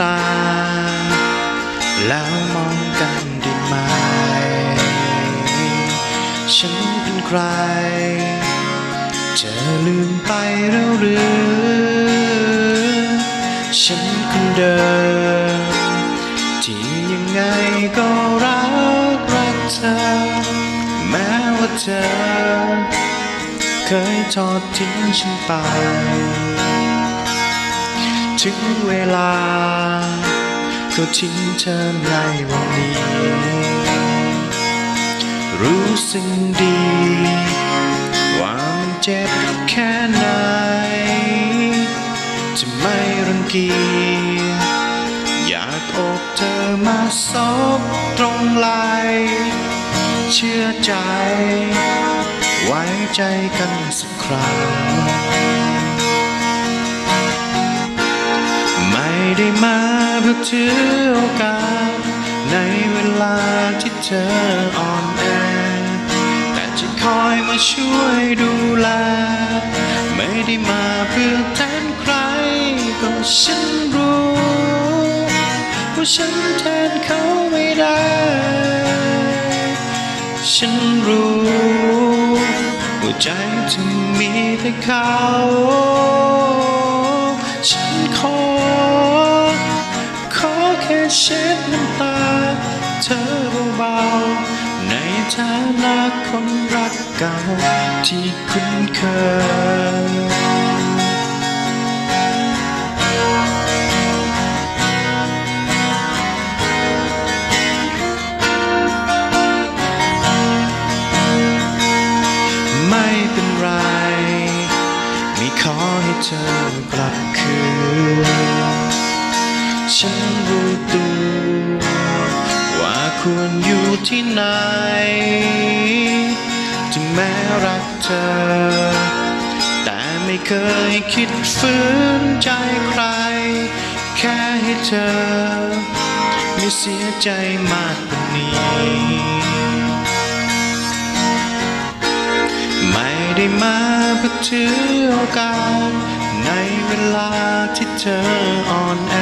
ตา แล้วมองกันได้ไหม ฉันเป็นใคร จะลืมไปแล้วหรือ ฉันคนเดิม ที่ยังไงก็รักรักเธอ แม้ว่าเธอ เคยทอดทิ้งฉันไป ถึงเวลา ก็ทิ้งเธอในวันนี้ รู้สึกดี ว่ามันเจ็บแค่ไหน จะไม่รังเกียจอยากอบเธอมาซบตรงไหลเชื่อใจ ไว้ใจกันสักครั้ง ไม่ได้มาเพื่อถือโอกาส ในเวลาที่เธออ่อนแอแต่จะคอยมาช่วยดูแล ไม่ได้มาเพื่อแทนใครก็ฉันรู้ว่าฉันแทนเขาไม่ได้ ฉันรู้ว่าใจเธอมีแต่เขา ฉันขอ เช็ดน้ำตา เธอเบาๆในฐานะคนรักเก่าที่คุ้นเคยไม่เป็นไรไม่ขอให้เธอกลับคืน ฉันรู้ตัวว่าควรอยู่ที่ไหน ถึงแม้รักเธอ แต่ไม่เคยคิดฝืนใจใคร แค่ให้เธอ ไม่เสียใจมากกว่านี้ ไม่ได้มาเพื่อถือโอกาสในเวลาที่เธออ่อนแอ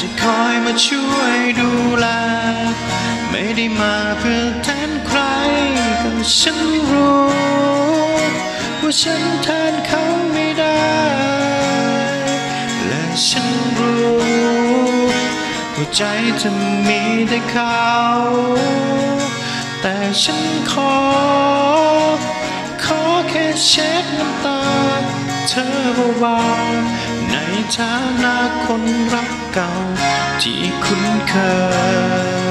จะคอยมาช่วยดูแล ไม่ได้มาเพื่อแทนใครก็ฉันรู้ ว่าฉันแทนเขาไม่ได้ และฉันรู้ว่าใจเธอมีแต่เขา แต่ฉันขอ ขอแค่เช็ดน้ำตา เธอเบาๆในฐานะคนรักเก่าที่คุ้นเคย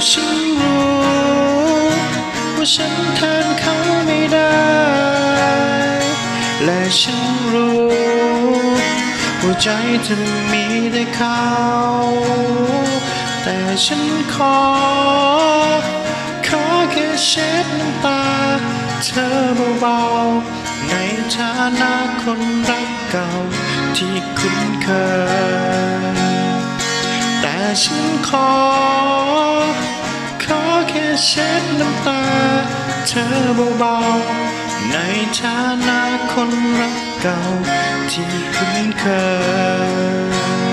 ฉันรู้ว่าฉันแทนเขาไม่ได้ และฉันรู้ว่าใจเธอมีแต่เขา แต่ฉันขอ ขอแค่เช็ดน้ำตา เธอเบาๆในฐานะคนรักเก่าที่คุ้นเคย แต่ฉันขอ เช็ดน้ำตา เธอเบาๆในฐานะคนรักเก่าที่คุ้นเคย